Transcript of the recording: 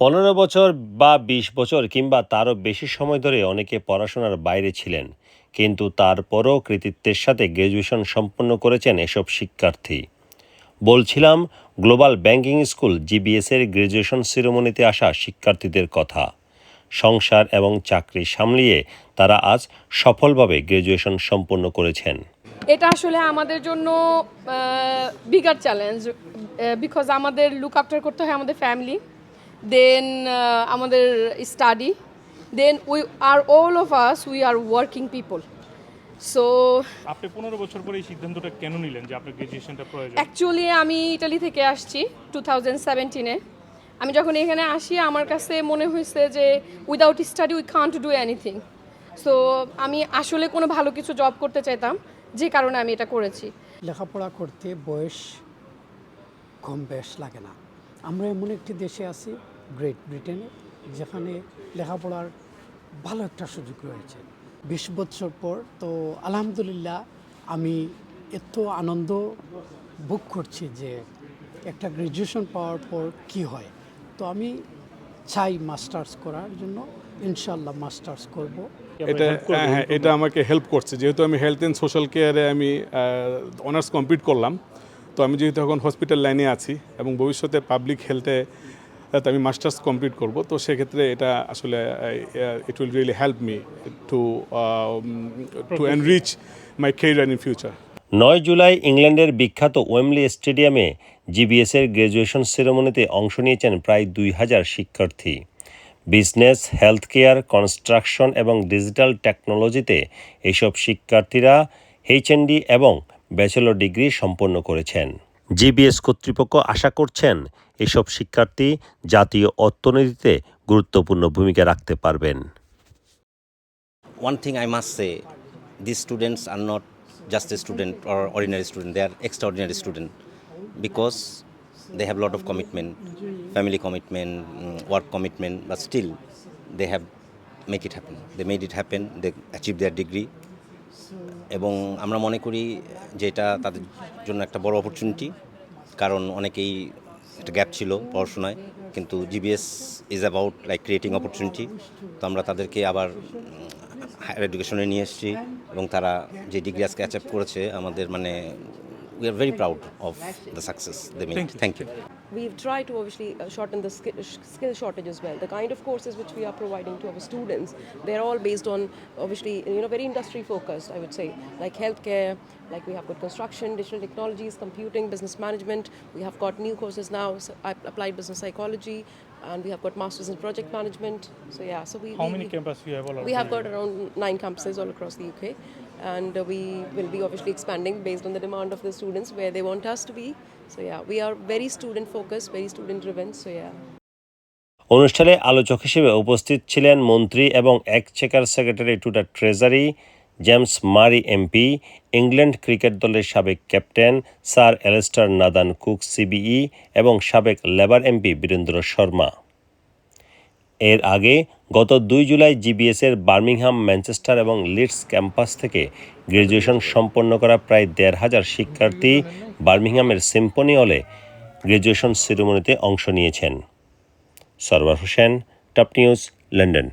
পনেরো বছর বা বিশ বছর কিংবা তারও বেশি সময় ধরে অনেকে পড়াশোনার বাইরে ছিলেন, কিন্তু তারপরও কৃতিত্বের সাথে গ্র্যাজুয়েশন সম্পন্ন করেছেন এসব শিক্ষার্থী। বলছিলাম, গ্লোবাল ব্যাংকিং স্কুল জিবিএসের গ্র্যাজুয়েশন সিরোমনিতে আসা শিক্ষার্থীদের কথা। সংসার এবং চাকরি সামলিয়ে তারা আজ সফলভাবে গ্র্যাজুয়েশন সম্পন্ন করেছেন। এটা আসলে আমাদের জন্য বিগার চ্যালেঞ্জ বিকজ আমাদের লুক আফটার করতে হয় আমাদের ফ্যামিলি দেন আমাদের study then we are all of us we are working people so আপনি পনেরো বছর পরে এই সিদ্ধান্তটা কেন নিলেন যে আপনার গ্রাজুয়েশনটা প্রয়োজন? অ্যাকচুয়ালি আমি ইটালি থেকে আসছি টু থাউজেন্ড সেভেন্টিনে আমি যখন এখানে আসি আমার কাছে মনে হয়েছে যে without study we can't do anything so আমি আসলে কোনো ভালো কিছু জব করতে চাইতাম যে কারণে আমি এটা করেছি। লেখাপড়া করতে বয়স কম বেশ লাগে না। আমরা এমন একটি দেশে আছি গ্রেট ব্রিটেনে যেখানে লেখাপড়ার ভালো একটা সুযোগ রয়েছে। বিশ বৎসর পর তো আলহামদুলিল্লাহ আমি এত আনন্দ ভোগ করছি যে একটা গ্র্যাজুয়েশন পাওয়ার পর কি হয়। তো আমি চাই মাস্টার্স করার জন্য ইনশাল্লাহ মাস্টার্স করব। এটা হ্যাঁ হ্যাঁ এটা আমাকে হেল্প করছে। যেহেতু আমি হেলথ অ্যান্ড সোশ্যাল কেয়ারে আমি অনার্স কমপ্লিট করলাম তো আমি যেহেতু এখন হসপিটাল লাইনে আছি এবং ভবিষ্যতে পাবলিক হেলথে আমি মাস্টার্স কমপ্লিট করব, তো সেক্ষেত্রে এটা আসলে it will really help me to to enrich my career in future নয় জুলাই ইংল্যান্ডের বিখ্যাত ওয়েমলি স্টেডিয়ামে জিবিএসের গ্র্যাজুয়েশন সেরেমনিতে অংশ নিয়েছেন প্রায় দুই হাজার শিক্ষার্থী। বিজনেস হেলথ কেয়ার কনস্ট্রাকশন এবং ডিজিটাল টেকনোলজিতে এইসব শিক্ষার্থীরা এইচএনডি এবং ব্যাচেলর ডিগ্রি সম্পন্ন করেছেন। জিবিএস কর্তৃপক্ষ আশা করছেন এসব শিক্ষার্থী জাতীয় অর্থনীতিতে গুরুত্বপূর্ণ ভূমিকা রাখতে পারবেন। One thing I must say the students are not just a student or ordinary student they are extraordinary student because they have lot of commitment family commitment work commitment বা still they have make it happen they made it happen they achieve their degree এবং আমরা মনে করি যে এটা তাদের জন্য একটা বড় অপরচুনিটি কারণ অনেকেই একটা গ্যাপ ছিল পড়াশোনায় কিন্তু GBS is about like creating opportunity তো আমরা তাদেরকে আবার হায়ার এডুকেশনে নিয়ে এসেছি এবং তারা যে ডিগ্রি আজকে অ্যাচিভ করেছে আমাদের মানে we are very proud of the success they made thank you We've tried to obviously uh, shorten the skill, skill shortage as well. The kind of courses which we are providing to our students, they're all based on obviously you know very industry focused. I would say like healthcare, like we have got construction, digital technologies, computing, business management. We have got new courses now, applied business psychology, and we have got masters in project management. So yeah, so we How we- many we- campus you have all we have got around nine campuses all across the UK, and uh, we will be obviously expanding based on the demand of the students where they want us to be. So yeah, we are very student focused, very student driven. So yeah. অনুষ্ঠানে আলোচক হিসেবে উপস্থিত ছিলেন মন্ত্রী এবং exchequer secretary to the treasury James Murray MP, England cricket দলের সাবেক captain sir Alastair নাদান Cook CBE এবং সাবেক লেবার এমপি বীরেন্দ্র শর্মা। এর আগে গত দুই জুলাই জিবিএসের বার্মিংহাম, ম্যানচেস্টার এবং লিডস ক্যাম্পাস থেকে গ্র্যাজুয়েশন সম্পন্ন করা প্রায় দেড় হাজার শিক্ষার্থী বার্মিংহামের সিম্পনি হলে গ্র্যাজুয়েশন সেরেমনিতে অংশ নিয়েছেন। Sarwar Hossain, top news, London.